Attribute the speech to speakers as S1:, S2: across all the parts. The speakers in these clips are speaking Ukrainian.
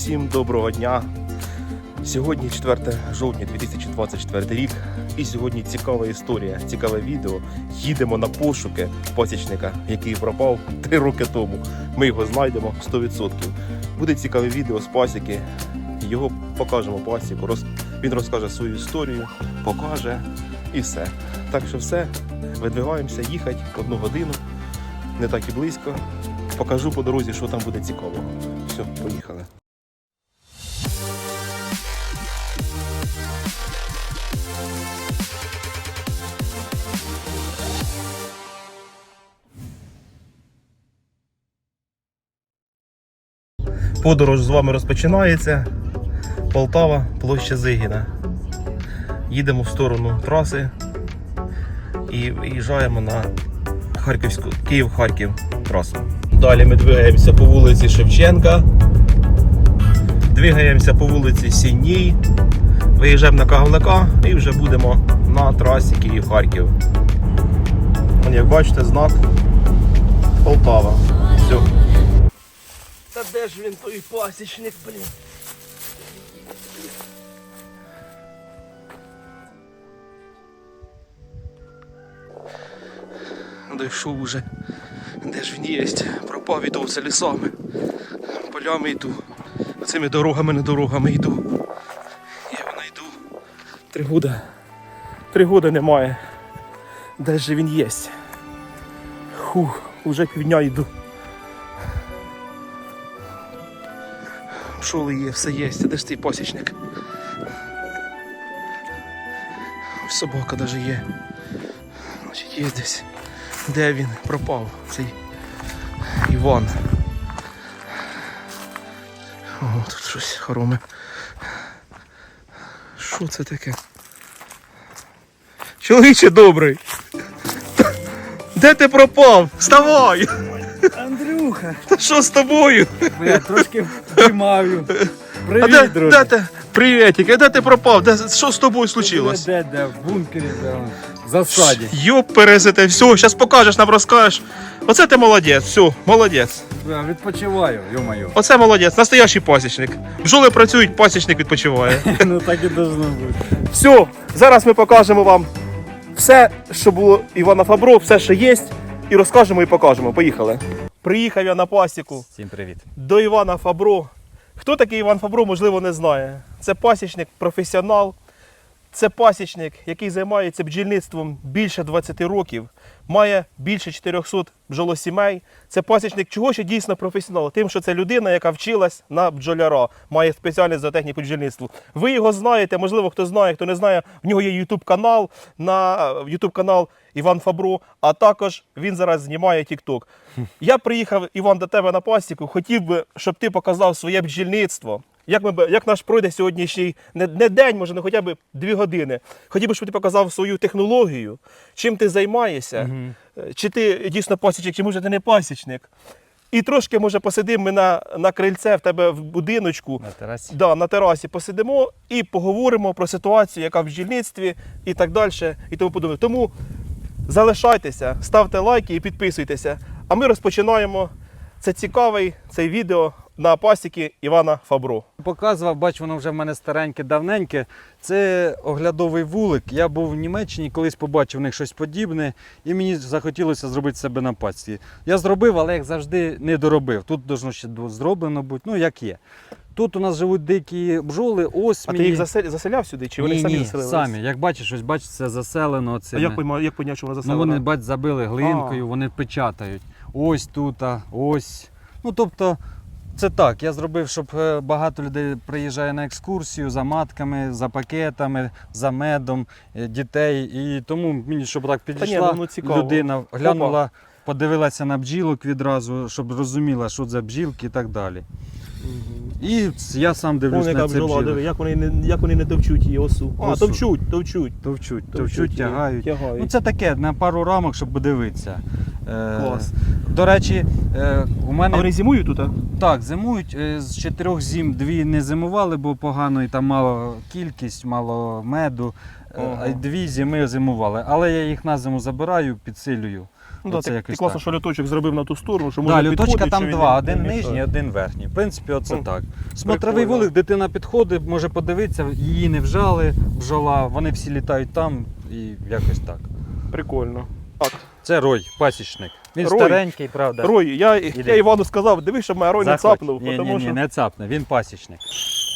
S1: Всім доброго дня. Сьогодні 4 жовтня 2024 рік. І сьогодні цікава історія, цікаве відео. Їдемо на пошуки пасічника, який пропав 3 роки тому. Ми його знайдемо 100%. Буде цікаве відео з пасіки. Його покажемо пасіку. роз- Він розкаже свою історію, покаже і все. Так що все, видвигаємося їхати одну годину, не так і близько. Покажу по дорозі, що там буде цікавого. Все, поїхали. Подорож з вами розпочинається. Полтава, площа Зигіна. Їдемо в сторону траси і виїжджаємо на Харківську, Київ-Харків трасу. Далі ми двигаємося по вулиці Шевченка. Двигаємося по вулиці Сінній. Виїжджаємо на Кагавника і вже будемо на трасі Київ-Харків. Як бачите, знак Полтава. Де ж він той пасічник, блін? Дійшов уже. Де ж він є? Пропав іду все лісами. Полями йду. Цими дорогами, не дорогами йду. Я вона йду. Три года. Три года немає. Де ж він є? Хух, уже півдня йду. Пшоли є, все є. Де ж цей пасічник? Собака навіть є. Значить, є десь. Де він пропав, цей Іван. О, тут щось хороме. Що це таке? Чоловіче добрий. Де ти пропав? Вставай!
S2: Андрюха,
S1: Та що з тобою?
S2: я трошки вдимаю.
S1: А
S2: Привіт,
S1: де,
S2: друже.
S1: де ти? Привітик, а де ти пропав? Де, що з тобою случилось?
S2: Де, де, в бункері, де, он, в засаді.
S1: Йоп, пересите, все, зараз покажеш, нам розкажеш. Оце ти молодець, все, молодець.
S2: Я відпочиваю, йо-моє.
S1: Оце молодець, настоящий пасічник. Бджоли працюють, пасічник відпочиває.
S2: Ну так і должно бути.
S1: Все, зараз ми покажемо вам все, що було Івана Фабро, все, що є, і розкажемо і покажемо. Поїхали. Приїхав я на пасіку
S2: Всім привіт.
S1: до Івана Фабро. Хто такий Іван Фабро, можливо, не знає. Це пасічник, професіонал. Це пасічник, який займається бджільництвом більше 20 років, має більше 400 бджолосімей. Це пасічник чого ще дійсно професіонал? Тим, що це людина, яка вчилась на бджоляра, має спеціальність за техніку бджільництва. Ви його знаєте, можливо, хто знає, хто не знає, в нього є YouTube канал на YouTube канал Іван Фабро, а також він зараз знімає TikTok. Я приїхав, Іван, до тебе на пасіку. Хотів би, щоб ти показав своє бджільництво. Як, ми, як наш пройде сьогоднішній не, не день, може, не хоча б дві години. Хотів би, щоб ти показав свою технологію, чим ти займаєшся, Е, чи ти дійсно пасічник, чи може ти не пасічник. І трошки, може, посидимо ми на, на крильце в тебе в будиночку,
S2: На терасі.
S1: да, на терасі посидимо і поговоримо про ситуацію, яка в бджільництві і так далі, і тому подобне. Тому залишайтеся, ставте лайки і підписуйтеся. А ми розпочинаємо. Це цікавий цей відео на пасіки Івана Фабро.
S2: Показував, бачу, воно вже в мене стареньке, давненьке. Це оглядовий вулик. Я був в Німеччині, колись побачив в них щось подібне, і мені захотілося зробити себе на пасіці. Я зробив, але як завжди не доробив. Тут должно ще зроблено бути, ну як є. Тут у нас живуть дикі бджоли, осмі.
S1: А ти їх засел- заселяв сюди, чи вони
S2: ні,
S1: самі
S2: ні,
S1: заселились?
S2: самі. Як бачиш, ось бачиш, це заселено.
S1: А як, як поняв, що вона
S2: Ну, вони бач, забили глинкою,
S1: А.
S2: вони печатають. Ось тут, ось. Ну тобто, це так. Я зробив, щоб е, багато людей приїжджає на екскурсію за матками, за пакетами, за медом, е, дітей. І тому мені, щоб так
S1: ні,
S2: підійшла
S1: ну,
S2: людина, глянула, подивилася на бджілок відразу, щоб розуміла, що це бджілки і так далі. І я сам дивлюсь
S1: Вон
S2: на це
S1: бджола, диви, як вони, не, як вони не товчуть її осу. А,
S2: Осу.
S1: товчуть, товчуть.
S2: Товчуть,
S1: Товчуть
S2: товчуть, тягають.
S1: тягають.
S2: Ну це таке, на пару рамок, щоб подивитися. Е,
S1: Клас.
S2: До речі, е, у мене
S1: А вони зимують тут, а?
S2: так, зимують. Е, З чотирьох зім дві не зимували, бо погано і там мало кількість, мало меду.
S1: Ага.
S2: Дві зими зимували. Але я їх на зиму забираю, підсилюю.
S1: Ну, да,
S2: Оце
S1: ти,
S2: якось
S1: ти класно,
S2: так.
S1: що льоточок зробив на ту сторону, що
S2: Да,
S1: можна
S2: люточка
S1: підходити,
S2: там два, один нижній, один верхній. В принципі, оце
S1: Ну,
S2: так. Смотровий вулик, дитина підходить, може подивитися, її не вжали, бджола, вони всі літають там і якось так.
S1: Прикольно.
S2: Це рой, пасічник. Він
S1: Рой.
S2: старенький, правда.
S1: Рой, я,
S2: Іди.
S1: я Івану сказав, дивись, щоб мене рой не
S2: Заходь.
S1: цапнув,
S2: Ні,
S1: тому
S2: ні, ні,
S1: що
S2: не цапне, він пасічник.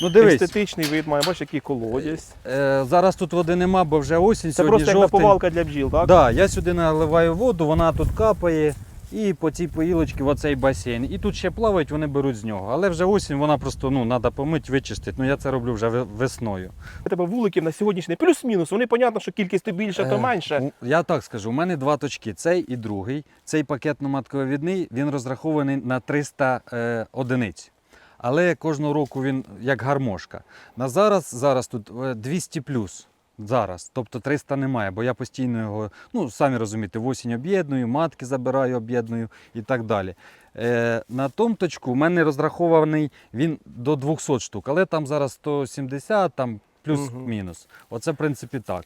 S2: Ну дивись,
S1: естетичний вид має, бачиш, який колодязь.
S2: е, зараз тут води нема, бо вже осінь,
S1: Це
S2: сьогодні
S1: просто як
S2: жовтень.
S1: наповалка для бджіл, так?
S2: Да, я сюди наливаю воду, вона тут капає. І по цій поїлочці в оцей басейн. І тут ще плавають, вони беруть з нього. Але вже осінь вона просто ну, треба помити, вичистити. Ну я це роблю вже весною.
S1: У тебе вуликів на сьогоднішній плюс-мінус. Вони, понятно, що кількість то більше, то
S2: Е,
S1: менше.
S2: Я так скажу, у мене два точки: цей і другий. Цей пакетно-матковидний, він розрахований на 300 е, одиниць. Але кожного року він як гармошка. На зараз, зараз тут е, 200 плюс. Зараз, тобто 300 немає, бо я постійно його, ну самі розумієте, в осінь об'єдную, матки забираю, об'єдную і так далі. Е, на томточку точку у мене розрахований він до 200 штук, але там зараз 170, там плюс-мінус. Оце в принципі так.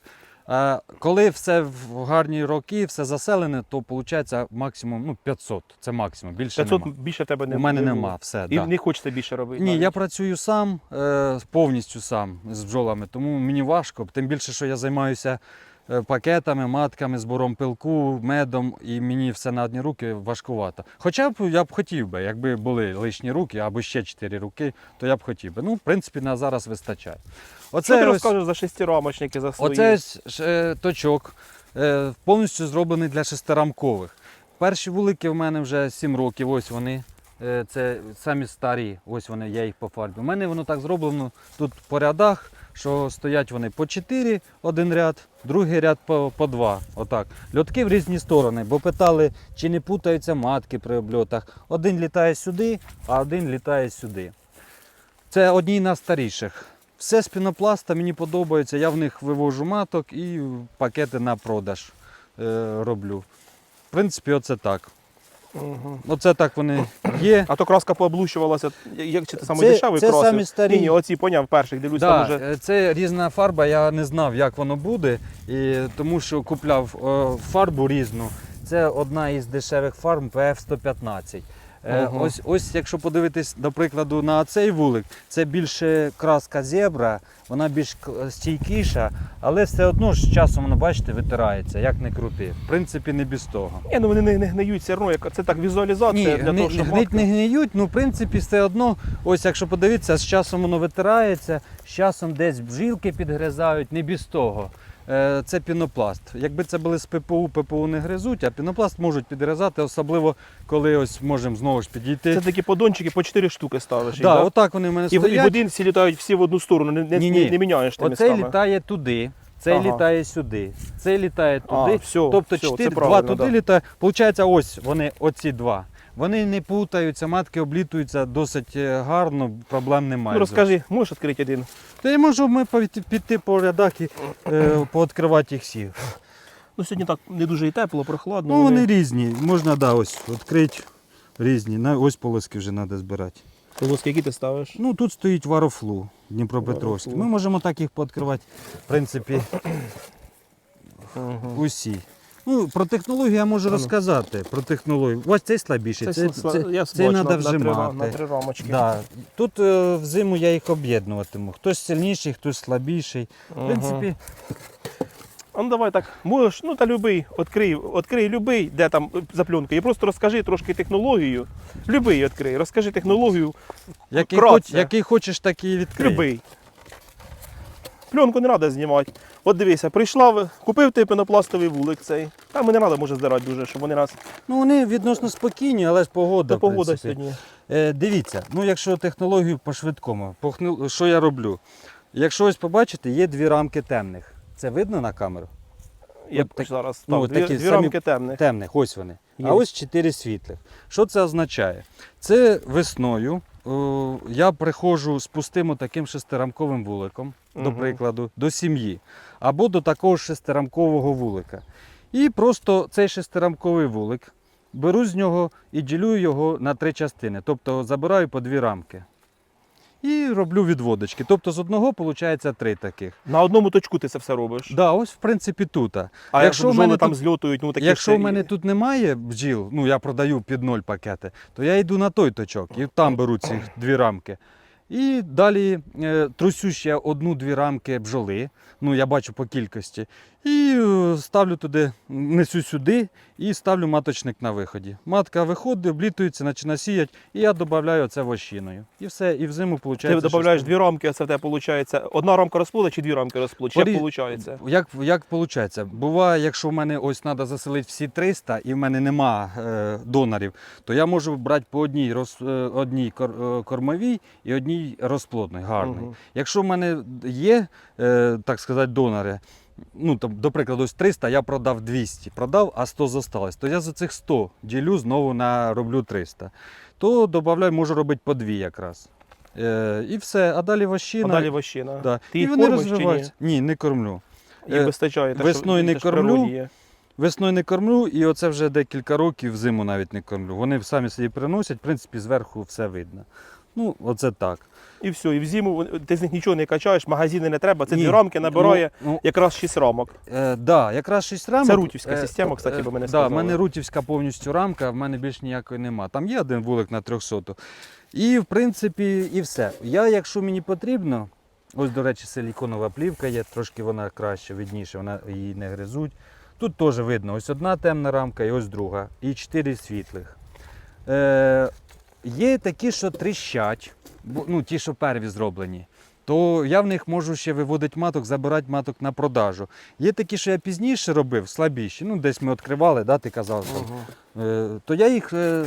S2: Коли все в гарні роки, все заселене, то виходить максимум ну, 500. Це максимум, більше
S1: 500
S2: нема.
S1: більше тебе не
S2: У мене
S1: не
S2: нема, все.
S1: І
S2: да.
S1: не хочете більше робити.
S2: Ні,
S1: навіть.
S2: я працюю сам, е, повністю сам з бджолами, тому мені важко. Тим більше, що я займаюся пакетами, матками, збором пилку, медом, і мені все на одні руки важкувато. Хоча б я б хотів би, якби були лишні руки або ще чотири руки, то я б хотів би. Ну, в принципі, на зараз вистачає.
S1: Що ти розкажеш за шестирамочники, за свої?
S2: Оце ж, е, точок е, повністю зроблений для шестирамкових. Перші вулики в мене вже 7 років, ось вони. Е, Це самі старі, ось вони, я їх по фарбі. У мене воно так зроблено тут по рядах, що стоять вони по 4 один ряд, другий ряд по, по два. Отак. Льотки в різні сторони, бо питали, чи не путаються матки при обльотах. Один літає сюди, а один літає сюди. Це одні на найстаріших. Все з пінопласта мені подобається. Я в них вивожу маток і пакети на продаж е, роблю. В принципі, оце так.
S1: Угу.
S2: Оце так вони є.
S1: А то краска пооблущувалася, як чи ти саме
S2: Це-
S1: дешевий
S2: це
S1: красив?
S2: самі старі.
S1: Ні, ні, оці поняв перших, дивлюсь, там
S2: Да,
S1: уже.
S2: е, це різна фарба, я не знав, як воно буде, і, тому що купляв о, фарбу різну. Це одна із дешевих фарб PF115.
S1: Ага.
S2: ось, ось, якщо подивитись, до прикладу, на цей вулик, це більше краска зебра, вона більш стійкіша, але все одно з часом воно, бачите, витирається, як не крути. В принципі, не без того.
S1: Ні, ну вони не, не гниють все одно, це так візуалізація
S2: Ні,
S1: для
S2: гни,
S1: того, щоб
S2: гнить не гниють, ну в принципі все одно, ось якщо подивитися, з часом воно витирається, з часом десь бжилки підгризають, не без того. Е, Це пінопласт. Якби це були з ППУ, ППУ не гризуть, а пінопласт можуть підгризати, особливо коли ось можемо знову ж підійти.
S1: Це такі подончики по 4 штуки ставиш. їх,
S2: да,
S1: да?
S2: отак вони в мене
S1: І, в- і в
S2: стоять.
S1: літають всі в одну сторону, не, не,
S2: Ні-ні.
S1: не, міняєш ти
S2: Оцей
S1: містами.
S2: літає туди, цей
S1: Ага.
S2: літає сюди, цей літає
S1: А,
S2: туди.
S1: все,
S2: тобто
S1: все,
S2: 4,
S1: це
S2: 2
S1: правильно,
S2: туди
S1: да.
S2: літає. Получається, ось вони, оці два. Вони не путаються, матки облітуються досить е, гарно, проблем немає.
S1: Ну розкажи, можеш відкрити один?
S2: Та я можу ми піти по рядах і е, пооткривати їх всі.
S1: Ну сьогодні так не дуже і тепло, прохладно.
S2: Ну вони різні. Можна да, ось відкрити різні. Ось полоски вже треба збирати.
S1: Полоски, які ти ставиш?
S2: Ну тут стоїть варофлу Дніпропетровський.
S1: Варофлу.
S2: Ми можемо так їх пооткривати, в принципі, усі. Ну, про технологію я можу
S1: ну.
S2: розказати. Про технологію. Ось цей слабіший. Це, це, це, це треба
S1: на, на, три,
S2: вжимати.
S1: на три рамочки.
S2: Да. Тут е, взиму я їх об'єднуватиму. Хтось сильніший, хтось слабіший. В принципі,
S1: А ну давай так, можеш, ну та любий, відкрий, відкрий любий, де там е, заплюнка, і просто розкажи трошки технологію. Любий відкрий, розкажи технологію,
S2: який, хоч, який хочеш, такий відкрий.
S1: любий. Пленку не треба знімати. От дивися, прийшла, купив ти пенопластовий вулик цей. Там не треба може здирати дуже, щоб вони нас.
S2: Ну вони відносно спокійні, але ж погода.
S1: Та погода сьогодні.
S2: Е, дивіться, ну якщо технологію по-швидкому, похни- що я роблю? Якщо ось побачите, є дві рамки темних. Це видно на камеру?
S1: Я
S2: От так-
S1: зараз
S2: ну,
S1: дві,
S2: такі
S1: дві рамки темних.
S2: Темних, ось вони.
S1: Є.
S2: А ось чотири світлих. Що це означає? Це весною я приходжу з пустим таким шестирамковим вуликом, до прикладу, до сім'ї, або до такого шестирамкового вулика. І просто цей шестирамковий вулик беру з нього і ділю його на три частини. Тобто забираю по дві рамки. І роблю відводочки. Тобто з одного виходить три таких.
S1: На одному точку ти це все робиш.
S2: Да, ось в принципі тут.
S1: А
S2: якщо в мене
S1: там
S2: тут-
S1: зльотують, ну такі
S2: Якщо в мене тут немає бджіл, ну я продаю під ноль пакети, то я йду на той точок і там беру ці дві рамки. І далі е, трусю ще одну-дві рамки бджоли, ну я бачу по кількості. І е, ставлю туди, несу сюди і ставлю маточник на виході. Матка виходить, облітується, починає сіяти, і я додаю це вощиною. І все, і взиму виходить.
S1: Ти додаєш дві рамки, а це в тебе виходить одна рамка розплода чи дві рамки розплоду? Чи як
S2: Порі-
S1: виходить?
S2: Як, як виходить? Буває, якщо в мене ось треба заселити всі 300 і в мене нема е, донорів, то я можу брати по одній, роз, е, одній кор, е, кормовій і одній розплодній, гарний.
S1: Мгм.
S2: Якщо в мене є, е, так сказати, донори, ну там, до прикладу, ось 300, я продав 200, продав, а 100 зосталось, то я за цих 100 ділю знову на роблю 300. То додаю, можу робити по дві якраз. Е, і все, а далі
S1: А далі вощина.
S2: Да.
S1: Ти
S2: і
S1: їх
S2: вони
S1: кормиш чи ні?
S2: розвиваються. Ні, не кормлю.
S1: Їх
S2: Е,
S1: вистачає. те,
S2: весною
S1: що,
S2: не кормлю. Весною не кормлю, і оце вже декілька років зиму навіть не кормлю. Вони самі собі приносять, в принципі, зверху все видно. Ну, оце так.
S1: І все, і в зиму ти з них нічого не качаєш, магазини не треба. Це
S2: Ні.
S1: дві рамки набирає
S2: Ну, ну,
S1: якраз 6 рамок.
S2: е, да, якраз 6 рамок.
S1: Це рутівська
S2: Е,
S1: система, кстати, бо мене
S2: да,
S1: сказали.
S2: в мене рутівська повністю рамка, в мене більш ніякої нема. Там є один вулик на 300. І в принципі, і все. Я, якщо мені потрібно, ось, до речі, силіконова плівка є, трошки вона краще, видніше, вона її не гризуть. Тут теж видно, ось одна темна рамка і ось друга. І чотири світлих. Е, є такі, що тріщать, ну, ті, що перві зроблені. То я в них можу ще виводити маток, забирати маток на продажу. Є такі, що я пізніше робив, слабіші. Ну, десь ми відкривали, да, ти казав. там. Е, то я їх е,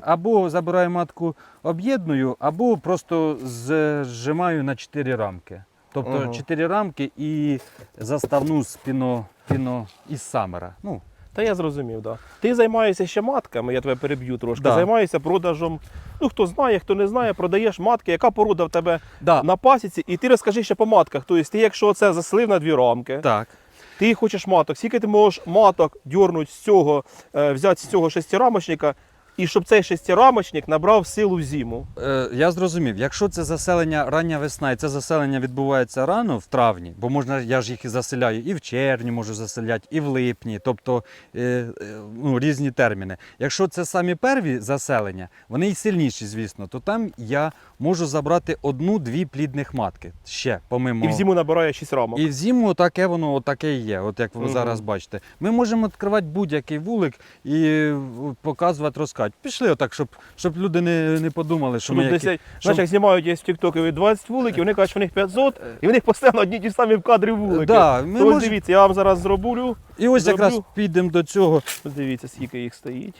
S2: або забираю матку, об'єдную, або просто зжимаю на 4 рамки. Тобто
S1: Ага.
S2: 4 рамки і заставну з піно, піно із самера. Ну,
S1: Та я зрозумів, так. Да. Ти займаєшся ще матками, я тебе переб'ю трошки.
S2: Да.
S1: Займаєшся продажем. Ну, хто знає, хто не знає, продаєш матки, яка порода в тебе
S2: да.
S1: на пасіці, і ти розкажи ще по матках. Тобто, ти, якщо це заслив на дві рамки,
S2: Так.
S1: ти хочеш маток, скільки ти можеш маток дьорнути з цього, е, взяти з цього шестирамочника, і щоб цей шестирамочник набрав силу зиму.
S2: Е, я зрозумів, якщо це заселення рання весна, і це заселення відбувається рано в травні, бо можна, я ж їх і заселяю і в червні можу заселяти, і в липні, тобто е, е, ну, різні терміни. Якщо це самі перві заселення, вони і сильніші, звісно, то там я можу забрати одну-дві плідних матки ще, помимо.
S1: І в зиму набирає 6 рамок.
S2: І в зиму таке воно таке і є, от як ви
S1: Мгм.
S2: зараз бачите. Ми можемо відкривати будь-який вулик і показувати, розказати. Пішли отак, щоб, щоб люди не, не подумали, що ми
S1: тут
S2: які...
S1: десь, знаєш, як знімають є в Тіктокі 20 вуликів, вони кажуть, що в них 500, і в них постійно одні ті ж самі в кадрі вулики.
S2: Да, ми
S1: То
S2: мож...
S1: дивіться, я вам зараз зроблю.
S2: І ось
S1: зроблю.
S2: якраз підемо до цього.
S1: Дивіться, скільки їх стоїть.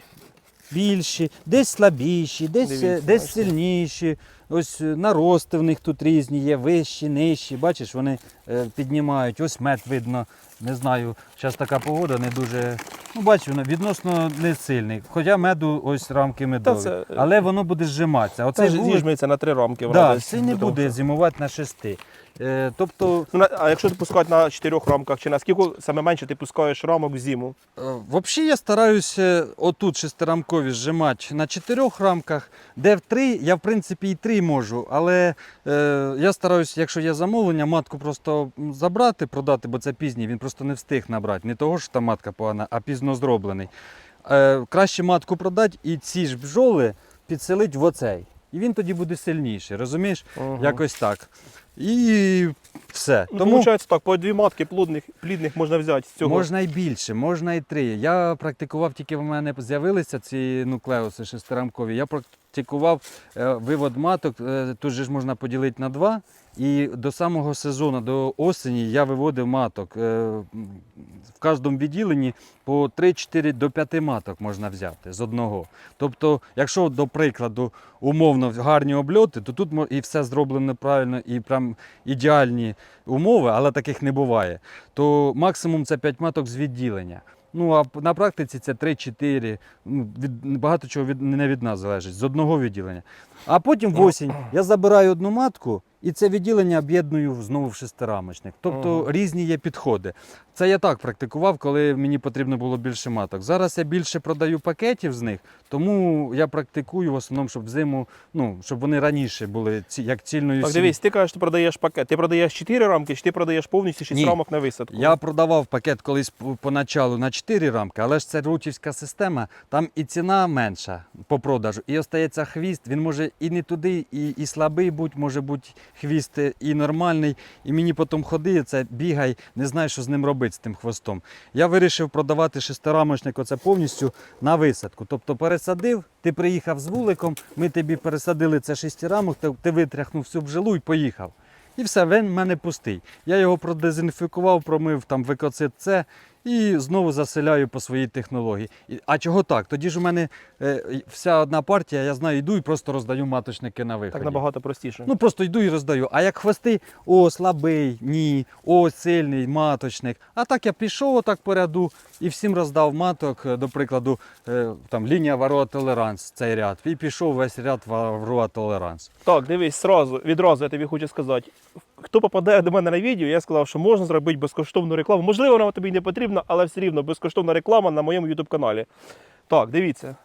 S2: Більші, десь слабіші, десь,
S1: Дивіться,
S2: е, десь сильніші. Ось е, нарости в них тут різні є, вищі, нижчі. Бачиш, вони е, піднімають. Ось мед видно. Не знаю, зараз така погода не дуже. Ну, бачу, відносно не сильний. Хоча меду ось рамки медові.
S1: це, е,
S2: Але воно буде зжиматися.
S1: Це
S2: Оцей
S1: ж зіжметься на три рамки. вона
S2: да,
S1: десь
S2: цей не буде зимувати на шести. Е, тобто,
S1: Ну, а якщо ти пускати на чотирьох рамках, чи на скільки саме менше ти пускаєш рамок в зиму?
S2: Е, Взагалі я стараюся отут шестирамкові зжимати на чотирьох рамках, де в три, я в принципі і три можу, але е, я стараюся, якщо є замовлення, матку просто забрати, продати, бо це пізній, він просто не встиг набрати. Не того, що та матка погана, а пізно зроблений. Е, краще матку продати і ці ж бджоли підселить в оцей. І він тоді буде сильніший, розумієш? Якось так. І все.
S1: Ну,
S2: Тому...
S1: Виходить так, по дві матки плодних, плідних можна взяти з цього.
S2: Можна і більше, можна і три. Я практикував, тільки в мене з'явилися ці нуклеуси шестирамкові. Я практикував е, вивод маток, е, тут же ж можна поділити на два. І до самого сезону, до осені, я виводив маток. Е, В кожному відділенні по 3-4 до 5 маток можна взяти з одного. Тобто, якщо, до прикладу, умовно гарні обльоти, то тут і все зроблено правильно, і прям ідеальні умови, але таких не буває то максимум це 5 маток з відділення. Ну а на практиці це 3-4. Ну, від, багато чого від, не від нас залежить, з одного відділення. А потім в осінь я забираю одну матку і це відділення об'єдную знову в шестирамочник. Тобто
S1: Ага.
S2: різні є підходи. Це я так практикував, коли мені потрібно було більше маток. Зараз я більше продаю пакетів з них, тому я практикую в основному, щоб зиму, ну, щоб вони раніше були ці- як цільною
S1: Так, дивись, ти кажеш, ти продаєш пакет. Ти продаєш 4 рамки, чи ти продаєш повністю 6
S2: Ні.
S1: рамок на висадку?
S2: Я продавав пакет колись поначалу на 4 рамки, але ж це рутівська система, там і ціна менша по продажу, і остається хвіст. Він може і не туди, і, і слабий бути, може бути хвіст і нормальний. І мені потім ходи, це бігай, не знаю, що з ним робити з тим хвостом. Я вирішив продавати шестирамочник оце повністю на висадку. Тобто пересадив, ти приїхав з вуликом, ми тобі пересадили це шестирамок, ти, ти витряхнув всю бжилу і поїхав. І все, він в мене пустий. Я його продезінфікував, промив там викоцит С і знову заселяю по своїй технології. А чого так? Тоді ж у мене е, вся одна партія, я знаю, йду і просто роздаю маточники на виході.
S1: Так набагато простіше.
S2: Ну просто йду і роздаю. А як хвости, о, слабий, ні, о, сильний маточник. А так я пішов отак по ряду і всім роздав маток, е, до прикладу, е, там лінія варова толеранс, цей ряд. І пішов весь ряд варова толеранс.
S1: Так, дивись, сразу, відразу я тобі хочу сказати. Хто попадає до мене на відео, я сказав, що можна зробити безкоштовну рекламу. Можливо, вона тобі не потрібна, але все рівно безкоштовна реклама на моєму YouTube каналі. Так, дивіться.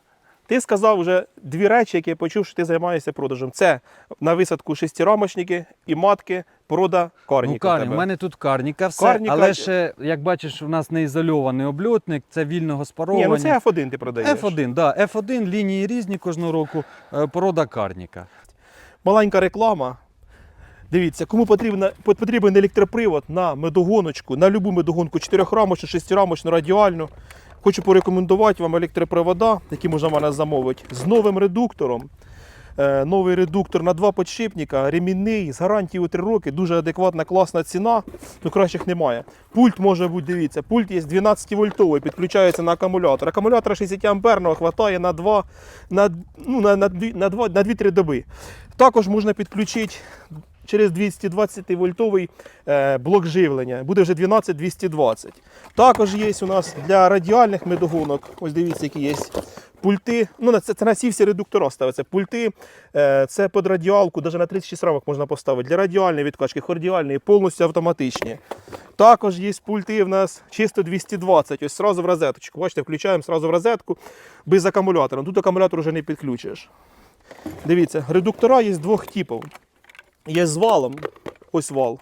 S1: Ти сказав вже дві речі, які я почув, що ти займаєшся продажем. Це на висадку шестирамочники і матки, порода карніка.
S2: Ну, карні, у мене тут карніка все,
S1: Карніка-
S2: але ще, як бачиш, у нас не ізольований обльотник, це вільного
S1: Ні, ну це F1 ти продаєш.
S2: F1, да, F1, лінії різні кожного року, е, порода карніка.
S1: маленька реклама. Дивіться, кому потрібна, пот- потрібен електропривод на медогоночку, на любу медогонку, 4-рамочну, 6-рамочну, радіальну. Хочу порекомендувати вам електропривода, які можна в мене замовити, з новим редуктором. Е, Новий редуктор на два подшипника, ремінний, з гарантією 3 роки, дуже адекватна, класна ціна, ну кращих немає. Пульт може бути, дивіться, пульт є 12 вольтовий, підключається на акумулятор. Акумулятора 60 амперного хватає на 2, на, ну, на, на, на, на 2-3 доби. Також можна підключити через 220 вольтовий е, блок живлення. Буде вже 12-220. Також є у нас для радіальних медогонок. Ось дивіться, які є пульти. Ну, це, це на ці всі редуктора ставиться. Пульти е, це під радіалку, навіть на 36 рамок можна поставити. Для радіальної відкачки, хордіальної, повністю автоматичні. Також є пульти в нас чисто 220, ось сразу в розеточку. Бачите, включаємо сразу в розетку без акумулятора. Тут акумулятор вже не підключиш. Дивіться, редуктора є двох типів. Є з валом, ось вал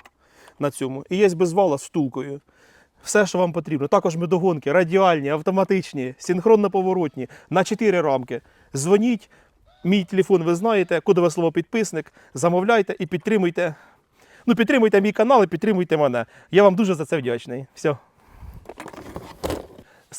S1: на цьому, і є без вала з втулкою. Все, що вам потрібно. Також медогонки, радіальні, автоматичні, синхронно-поворотні, на 4 рамки. Дзвоніть, мій телефон ви знаєте, кодове слово підписник, замовляйте і підтримуйте. Ну, підтримуйте мій канал і підтримуйте мене. Я вам дуже за це вдячний. Все.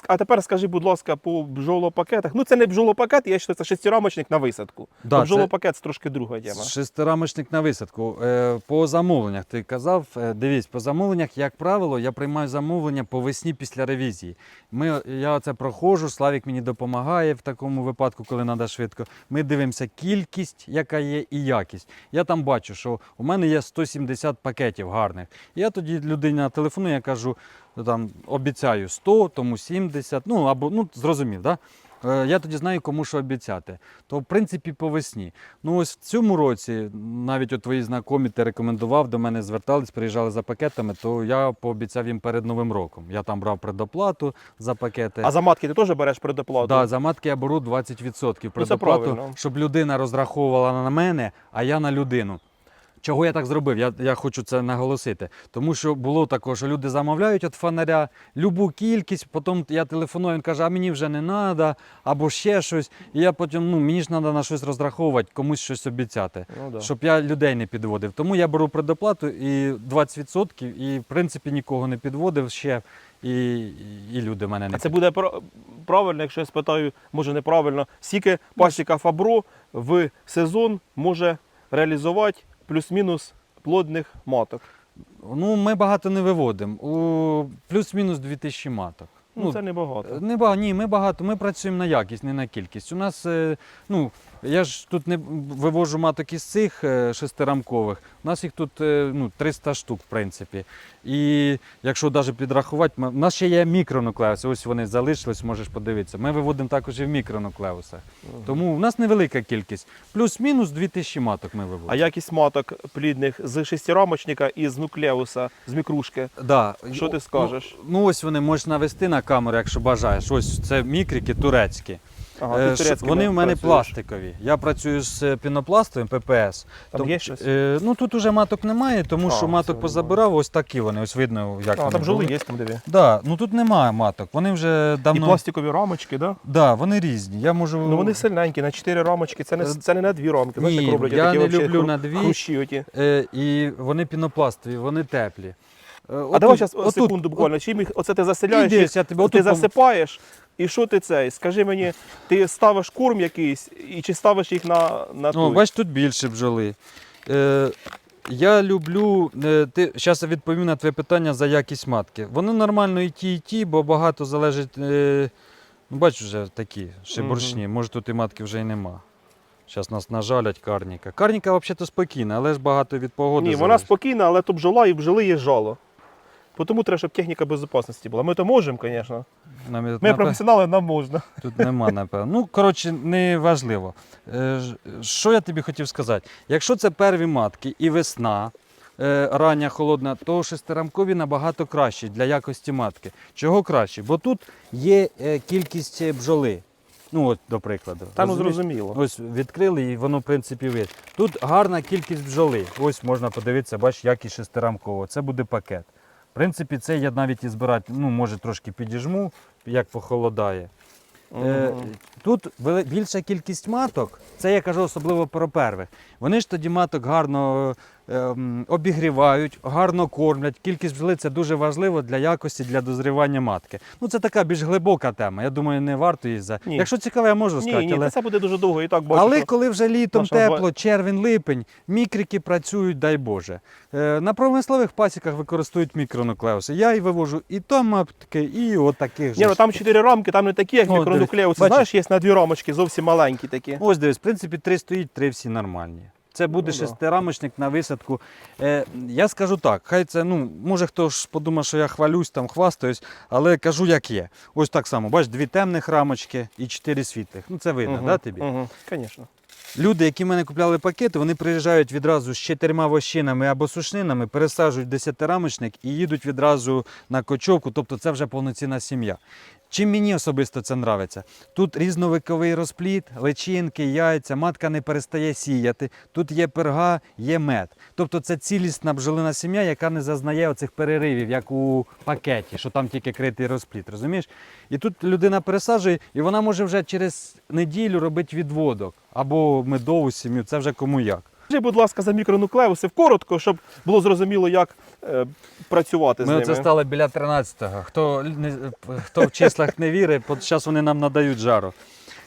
S1: А тепер скажи, будь ласка, по бджолопакетах. Ну, це не бджолопакет, я вважаю, це шестирамочник на висадку.
S2: Да,
S1: бджолопакет це трошки друга тема.
S2: Шестирамочник на висадку. Е, По замовленнях ти казав, е, дивись, по замовленнях, як правило, я приймаю замовлення по весні після ревізії. Ми, я це проходжу, Славік мені допомагає в такому випадку, коли треба швидко. Ми дивимося кількість, яка є, і якість. Я там бачу, що у мене є 170 пакетів гарних. Я тоді людині на телефону я кажу, там, обіцяю 100, тому 70, ну або ну, зрозумів, да? Е, Я тоді знаю, кому що обіцяти. То в принципі по весні. Ну ось в цьому році, навіть от твої знайомі ти рекомендував, до мене звертались, приїжджали за пакетами, то я пообіцяв їм перед Новим роком. Я там брав предоплату за пакети.
S1: А за матки ти теж береш предоплату?
S2: Да, за матки я беру 20% предоплату,
S1: правильно.
S2: щоб людина розраховувала на мене, а я на людину. Чого я так зробив? Я, я хочу це наголосити. Тому що було також, що люди замовляють від фонаря любу кількість, потім я телефоную, він каже, а мені вже не треба, або ще щось. І я потім, ну мені ж треба на щось розраховувати, комусь щось обіцяти,
S1: Ну, да.
S2: щоб я людей не підводив. Тому я беру предоплату і 20%, і в принципі нікого не підводив ще, і, і люди мене не
S1: А це буде правильно, якщо я спитаю, може неправильно, скільки пасіка Фабро в сезон може реалізувати плюс-мінус плодних маток.
S2: Ну, ми багато не виводимо. Плюс-мінус 2000 маток.
S1: Ну, це небагато.
S2: Не ні, ми багато. Ми працюємо на якість, не на кількість. У нас е, ну, Я ж тут не вивожу маток із цих е, шестирамкових. У нас їх тут е, ну, 300 штук, в принципі. І якщо навіть підрахувати, у нас ще є мікронуклеуси. Ось вони залишились, можеш подивитися. Ми виводимо також і в мікронуклеусах. Тому в нас невелика кількість. Плюс-мінус 2000 маток ми виводимо.
S1: А якість маток плідних з шестирамочника і з нуклеуса, з мікрушки.
S2: Да.
S1: Що ти
S2: Ну,
S1: скажеш?
S2: Ну, ось вони можеш навести на камеру, якщо бажаєш. Ось це мікрики турецькі.
S1: Ага,
S2: Е,
S1: турецькими
S2: вони в мене
S1: працюєш.
S2: пластикові. Я працюю з е, пінопластовим ППС.
S1: Там є щось?
S2: Е, ну тут уже маток немає, тому
S1: А,
S2: що маток позабирав, ось такі вони, ось видно, як
S1: А,
S2: вони
S1: там жоли
S2: були.
S1: є там диві.
S2: Да, ну тут немає маток. Вони вже
S1: І
S2: давно.
S1: пластикові рамочки, да?
S2: Да, вони різні. Я можу.
S1: Ну вони сильненькі, на чотири рамочки, це не, це не на дві рамки. Знаєш,
S2: ні,
S1: як роблять
S2: я
S1: такі
S2: не
S1: вообще
S2: люблю
S1: хру-
S2: на дві.
S1: Хрущі оті.
S2: Е, і вони пінопластові, вони теплі. Е,
S1: А
S2: отут-
S1: давай зараз
S2: отут-
S1: секунду буквально. Чим їх, оце ти заселяєш,
S2: Іди,
S1: їх,
S2: я тебе
S1: ти
S2: отут пом-
S1: засипаєш, і що ти цей? Скажи мені, ти ставиш корм якийсь, і чи ставиш їх на, на
S2: О,
S1: той?
S2: бач, тут більше бджоли. Е, я люблю. Е, ти, зараз відповім на твоє питання за якість матки. Вони нормально і ті, і ті, бо багато залежить. Е, ну, бач, вже такі шибуршні. Може тут і матки вже й нема. Зараз нас нажалять карніка. Карніка взагалі спокійна, але ж багато від погоди.
S1: Ні, вона спокійна, але то бджола і бджоли є жало. Тому треба, щоб техніка безпечності була. Ми то можемо, звісно.
S2: Нам,
S1: Ми
S2: напе-
S1: професіонали, нам можна.
S2: Тут нема, напевно. Ну, коротше, не важливо. Е, Що я тобі хотів сказати? Якщо це перві матки і весна, е, рання холодна, то шестирамкові набагато кращі для якості матки. Чого краще? Бо тут є е, кількість бджоли. Ну, от, до прикладу.
S1: Та ну
S2: Розумієш?
S1: зрозуміло.
S2: Ось відкрили і воно, в принципі, вид. Тут гарна кількість бджоли. Ось можна подивитися, бач, якість шестирамкового. Це буде пакет. Принципі, це я навіть і збирати, ну, може, трошки підіжму, як похолодає. Е. тут більша кількість маток, це я кажу особливо про первих. Вони ж тоді маток гарно е, м, обігрівають, гарно кормлять. Кількість бджоли це дуже важливо для якості, для дозрівання матки. Ну це така більш глибока тема. Я думаю, не варто її за.
S1: Ні.
S2: Якщо цікаво, я можу сказати.
S1: ні,
S2: але...
S1: це буде дуже довго і так бачу.
S2: Але
S1: що-
S2: коли вже літом
S1: наша
S2: тепло, червень, липень, мікрики працюють, дай Боже. Е, на промислових пасіках використовують мікронуклеуси. Я і вивожу і там матки, і от таких
S1: Ні, ну там чотири рамки, там не такі, як мікронуклеуси. Знаєш, є на дві рамочки, зовсім маленькі такі.
S2: Ось дивись, в принципі, три стоїть, три всі нормальні. Це буде
S1: Ну,
S2: шестирамочник на висадку. Е, я скажу так, хай це, ну, може хто ж подумає, що я хвалюсь, там хвастаюсь, але кажу, як є. Ось так само, бач, дві темних рамочки і чотири світлих. Ну це видно,
S1: Мгм,
S2: да, тобі?
S1: Угу, звісно.
S2: Люди, які в мене купляли пакети, вони приїжджають відразу з чотирма вощинами або сушнинами, пересаджують десятирамочник і їдуть відразу на кочовку, тобто це вже повноцінна сім'я. Чим мені особисто це нравиться? Тут різновиковий розпліт, личинки, яйця, матка не перестає сіяти. Тут є перга, є мед. Тобто це цілісна бджолина сім'я, яка не зазнає оцих переривів, як у пакеті, що там тільки критий розпліт. Розумієш? І тут людина пересаджує, і вона може вже через неділю робити відводок або медову сім'ю. Це вже кому як.
S1: Скажи, будь ласка, за мікронуклеуси коротко, щоб було зрозуміло, як е, працювати з
S2: Ми
S1: ними.
S2: оце стали біля 13-го. Хто, не, хто в числах не вірить, зараз вони нам надають жару.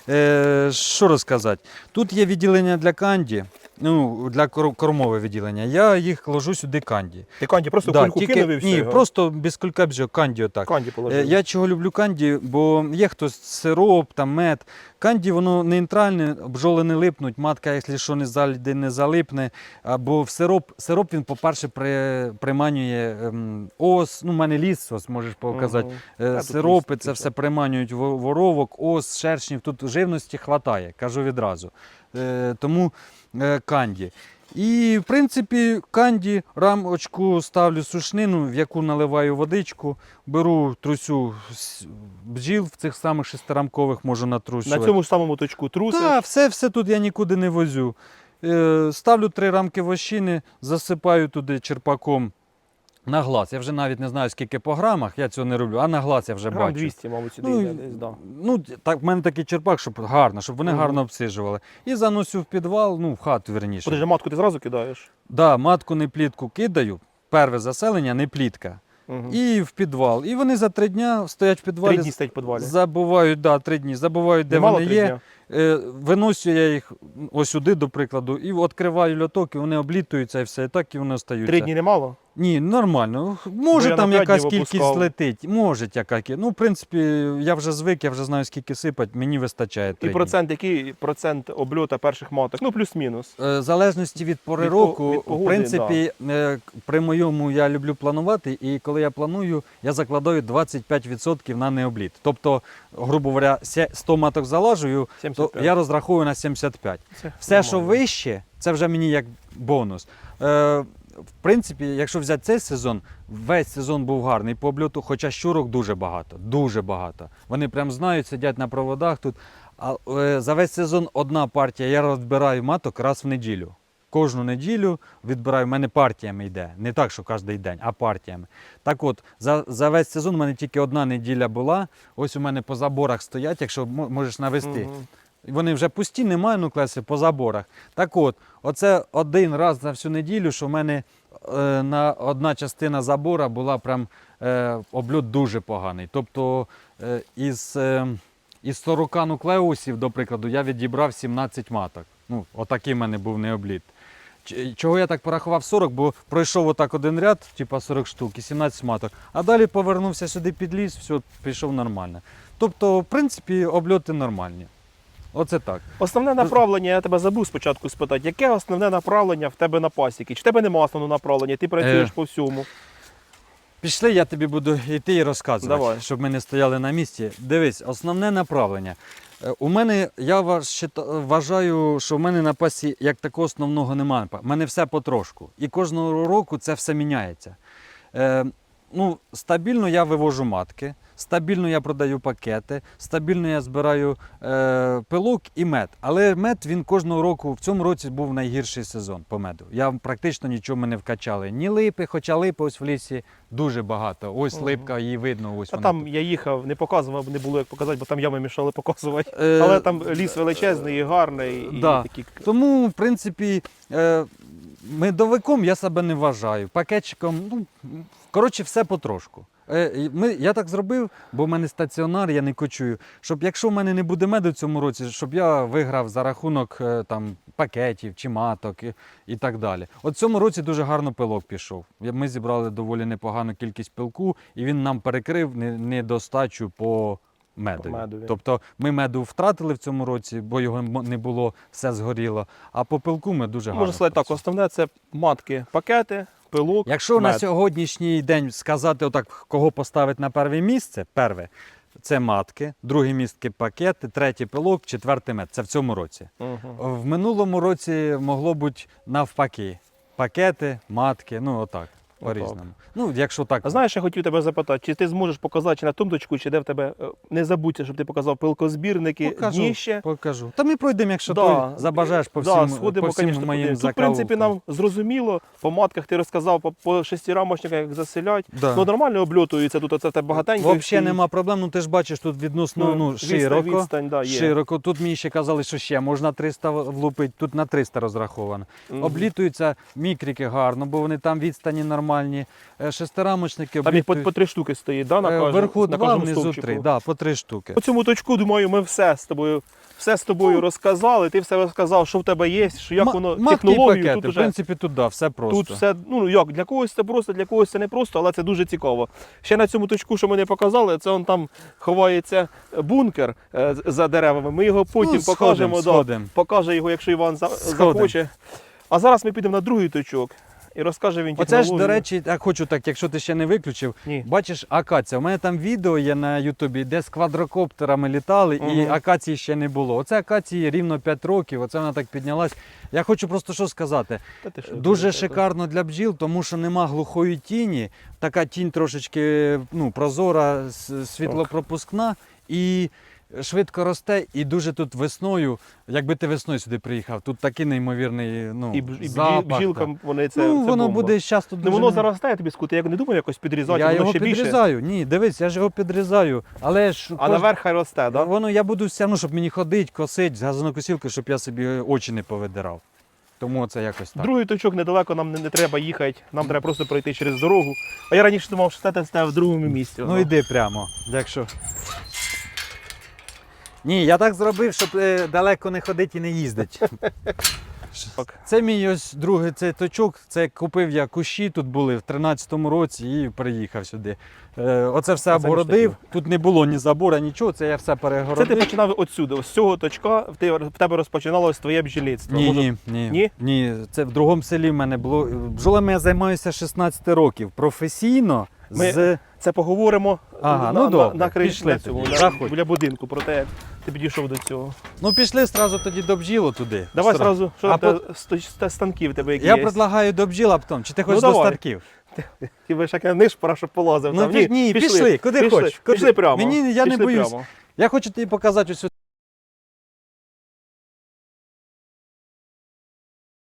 S2: Е, що розказати? Тут є відділення для канді, ну, для кормове відділення. Я їх ложу сюди канді.
S1: Ти канді просто
S2: Да,
S1: кульку кинув і все.
S2: ні,
S1: його?
S2: просто без кулька бжо, канді отак.
S1: канді
S2: Е,
S1: положив.
S2: Я чого люблю канді, бо є хтось сироп, там мед. Канді воно нейтральне, бджоли не липнуть, матка, якщо що не заліде, не залипне. Або в сироп, сироп він, по-перше, при, приманює ем, ос, ну, в мене ліс, ось можеш показати. Е, Сиропи, це все приманюють во- воровок, ос, шершнів. Тут живності хватає, кажу відразу. Е, тому е, канді. І, в принципі, канді, рамочку ставлю сушнину, в яку наливаю водичку, беру трусю бджіл в цих самих шестирамкових можу
S1: На
S2: натрусювати.
S1: цьому ж самому точку труси?
S2: Так, все, все тут я нікуди не возю. Е, ставлю три рамки вощини, засипаю туди черпаком на глаз. Я вже навіть не знаю, скільки по грамах, я цього не роблю, а на глаз я вже
S1: Грам
S2: бачу.
S1: 200, мабуть, сюди
S2: Ну,
S1: йде десь, да.
S2: Ну, так, в мене такий черпак, щоб гарно, щоб вони
S1: Мгм.
S2: гарно обсижували. І заносю в підвал, ну, в хату верніше.
S1: Подожди, матку ти зразу кидаєш?
S2: Да, матку не плітку кидаю, перве заселення не плітка.
S1: Угу.
S2: І в підвал. І вони за три дня стоять в підвалі.
S1: Три дні стоять в підвалі.
S2: Забувають, да, три дні, забувають, де
S1: Немало
S2: вони є.
S1: дня?
S2: Е, виносю я їх ось сюди, до прикладу, і відкриваю льоток, і вони облітуються і все, і так і вони остаються.
S1: Три дні немало?
S2: Ні, нормально. Може
S1: я
S2: там
S1: на п'ять
S2: якась
S1: днів
S2: кількість
S1: опускав.
S2: летить, може яка. Ну, в принципі, я вже звик, я вже знаю, скільки сипать, мені вистачає.
S1: І
S2: три дні.
S1: процент, який процент обльота перших маток? Ну, плюс-мінус.
S2: Е, В залежності від пори
S1: Від по-
S2: року,
S1: від погоди,
S2: в принципі, е, при моєму я люблю планувати, і коли я планую, я закладаю 25% на необліт. Тобто, грубо говоря, сє- 100 маток залажую, то
S1: 75.
S2: я розраховую на 75.
S1: Це
S2: Все, що
S1: нормально.
S2: вище, це вже мені як бонус. Е, в принципі, якщо взяти цей сезон, весь сезон був гарний по обльоту, хоча щурок дуже багато, дуже багато. Вони прям знають, сидять на проводах тут. А е, за весь сезон одна партія, я розбираю маток раз в неділю. Кожну неділю відбираю, в мене партіями йде. Не так, що кожен день, а партіями. Так от, за, за весь сезон у мене тільки одна неділя була. Ось у мене по заборах стоять, якщо можеш навести.
S1: Мгм.
S2: Вони вже пусті, немає нуклеси по заборах. Так от, оце один раз за всю неділю, що в мене е, на одна частина забора була прям е, обльот дуже поганий. Тобто е, із, е, із 40 нуклеусів, до прикладу, я відібрав 17 маток. Ну, отакий в мене був необліт. Чого я так порахував 40, бо пройшов отак один ряд, типа 40 штук і 17 маток, а далі повернувся сюди під ліс, все, пішов нормально. Тобто, в принципі, обльоти нормальні. Оце так.
S1: Основне направлення, я тебе забув спочатку спитати, яке основне направлення в тебе на пасіки? Чи в тебе нема основного направлення, ти працюєш
S2: Е.
S1: по всьому?
S2: Пішли, я тобі буду йти і розказувати,
S1: Давай.
S2: щоб ми не стояли на місці. Дивись, основне направлення. Е, У мене, я важ- щита- вважаю, що в мене на пасі як такого основного немає. У мене все потрошку. І кожного року це все міняється. Е, ну, стабільно я вивожу матки, стабільно я продаю пакети, стабільно я збираю е, пилок і мед. Але мед він кожного року, в цьому році був найгірший сезон по меду. Я практично нічого не вкачали. Ні липи, хоча липи ось в лісі дуже багато. Ось
S1: Мгм.
S2: липка, її видно. Ось
S1: А
S2: вона
S1: там
S2: тут.
S1: я їхав, не показував, не було як показати, бо там ями мішали показувати.
S2: Е,
S1: Але там ліс величезний і гарний, і
S2: Да.
S1: такі.
S2: Тому, в принципі, е, медовиком я себе не вважаю. Пакетчиком, ну, коротше, все потрошку. Е, Ми, я так зробив, бо в мене стаціонар, я не кочую. Щоб якщо в мене не буде меду в цьому році, щоб я виграв за рахунок е, там, пакетів чи маток і, і так далі. От в цьому році дуже гарно пилок пішов. Ми зібрали доволі непогану кількість пилку, і він нам перекрив не- недостачу по медові.
S1: По.
S2: Тобто ми меду втратили в цьому році, бо його не було, все згоріло. А по пилку ми дуже гарно.
S1: Можна сказати так, основне це матки, пакети, пилок.
S2: Якщо на сьогоднішній день сказати, отак, кого поставити на перше місце, перше це матки, друге місце пакети, третє пилок, четверте мед. Це в цьому році.
S1: Угу.
S2: В минулому році могло бути навпаки. Пакети, матки, ну отак. По-різному. Ну, якщо так.
S1: А знаєш, я хотів тебе запитати, чи ти зможеш показати чи на тому точку, чи де в тебе е, не забудься, щоб ти показав пилкозбірники,
S2: Покажу.
S1: дніще.
S2: покажу. Та ми пройдемо, якщо
S1: Да.
S2: ти забажаєш по
S1: Да,
S2: всім,
S1: сходимо,
S2: по всім
S1: конечно,
S2: моїм.
S1: Тут, в принципі, нам зрозуміло, по матках ти розказав, по, по шестирамочниках, як заселять.
S2: Да.
S1: Ну нормально обльотується тут, оце в тебе багатенько.
S2: Взагалі нема проблем. Ну ти ж бачиш, тут відносно ну,
S1: відстань,
S2: широко.
S1: Відстань, да, є.
S2: Широко. Тут мені ще казали, що ще можна 300 влупити, тут на 300 розраховано.
S1: Мгм.
S2: Облітуються мікрики гарно, бо вони там відстані нормальні. Е, Шестирамочники
S1: Там їх по, по три штуки стоїть, да, на
S2: Е,
S1: кожному,
S2: Вверху
S1: на
S2: два, внизу
S1: стовпчику?
S2: три. Да, по три штуки.
S1: По цьому точку, думаю, ми все з тобою, все з тобою розказали. Ти все розказав, що в тебе є, що як
S2: Ма-
S1: воно технологію.
S2: пакети.
S1: Тут
S2: В принципі, тут да, все просто.
S1: Тут все, ну як, для когось це просто, для когось це не просто, але це дуже цікаво. Ще на цьому точку, що ми не показали, це он там ховається бункер е, за деревами. Ми його потім
S2: Ну, сходим,
S1: покажемо. Да,
S2: сходим.
S1: покаже його, якщо Іван за, захоче. А зараз ми підемо на другий точок і розкаже він
S2: Оце ж, до речі, я хочу так, якщо ти ще не виключив,
S1: Ні.
S2: бачиш акація. У мене там відео є на Ютубі, де з квадрокоптерами літали, і акації ще не було. Оце акації рівно 5 років, оце вона так піднялась. Я хочу просто що сказати.
S1: Та ти що,
S2: Дуже
S1: це-
S2: шикарно для бджіл, тому що нема глухої тіні. Така тінь трошечки ну, прозора, світлопропускна і швидко росте. І дуже тут весною, якби ти весною сюди приїхав, тут такий неймовірний ну,
S1: І, бж- і бджі-
S2: запах.
S1: бджілкам вони це.
S2: ну,
S1: це
S2: воно
S1: бомба.
S2: буде часто дуже...
S1: Ну воно заросте, я тобі скути. Я не думаю якось підрізати,
S2: я
S1: воно
S2: його
S1: ще більше.
S2: підрізаю. Ні, дивись, я ж його підрізаю. Але ж
S1: А
S2: кож-
S1: наверх хай росте, так? Да?
S2: воно я буду все одно, щоб мені ходити, косити з газонокосілкою, щоб я собі очі не повидирав. Тому це якось так.
S1: Другий точок недалеко, нам не, не треба їхати, нам треба просто пройти через дорогу. А я раніше думав, що це став в другому місці.
S2: Ну йди прямо, якщо. Ні, я так зробив, щоб е, далеко не ходити і не їздити. Це мій ось другий цей точок. Це купив я кущі, тут були в 13-му році і приїхав сюди. Е, оце все
S1: Оце
S2: обгородив.
S1: між
S2: Тут не було ні забора, нічого. Це я все
S1: Це
S2: перегородив.
S1: ти починав отсюди, ось з цього точка, в те- в тебе розпочиналось твоє бджільництво.
S2: Ні,
S1: Може,
S2: ні, ні,
S1: Ні?
S2: ні. Це в другому селі в мене було. Бджолами я займаюся 16 років. Професійно
S1: Ми-
S2: з
S1: Це поговоримо
S2: Ага,
S1: на,
S2: ну
S1: на,
S2: добре,
S1: на, криш-
S2: пішли
S1: на цьому,
S2: тоді,
S1: на-
S2: заходь.
S1: біля будинку, про те, ти підійшов до цього.
S2: ну пішли одразу тоді до бджілу туди.
S1: Давай
S2: Стра-
S1: зразу, що
S2: А
S1: там те- те станки тебе які
S2: Я
S1: є?
S2: предлагаю до бджіл, а потім. Чи ти хочеш до
S1: давай.
S2: старків?
S1: Ти би ж як ниш, пора, щоб полазив.
S2: Ну
S1: там.
S2: пі- ні, пішли, куди
S1: пішли,
S2: хочеш. Куди?
S1: Пішли прямо.
S2: Мені- я не
S1: пішли
S2: боюсь.
S1: Прямо.
S2: Я хочу тобі показати ось